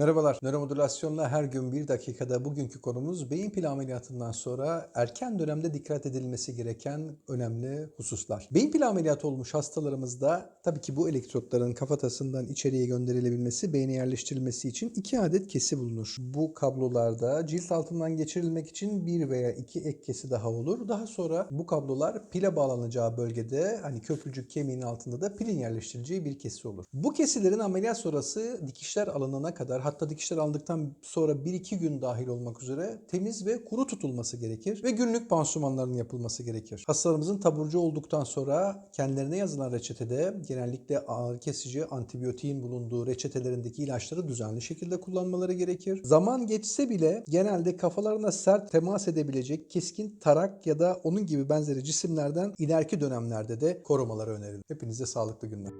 Merhabalar. Nöromodülasyonla her gün bir dakikada bugünkü konumuz beyin planı ameliyatından sonra erken dönemde dikkat edilmesi gereken önemli hususlar. Beyin planı ameliyatı olmuş hastalarımızda tabii ki bu elektrotların kafatasından içeriye gönderilebilmesi, beyne yerleştirilmesi için iki adet kesi bulunur. Bu kablolarda cilt altından geçirilmek için bir veya iki ek kesi daha olur. Daha sonra bu kablolar pile bağlanacağı bölgede hani köprücük kemiğinin altında da pilin yerleştirileceği bir kesi olur. Bu kesilerin ameliyat sonrası dikişler alınana kadar hatta dikişler alındıktan sonra 1-2 gün dahil olmak üzere temiz ve kuru tutulması gerekir ve günlük pansumanların yapılması gerekir. Hastalarımızın taburcu olduktan sonra kendilerine yazılan reçetede genellikle ağrı kesici antibiyotiğin bulunduğu reçetelerindeki ilaçları düzenli şekilde kullanmaları gerekir. Zaman geçse bile genelde kafalarına sert temas edebilecek keskin tarak ya da onun gibi benzeri cisimlerden ileriki dönemlerde de korumaları önerilir. Hepinize sağlıklı günler.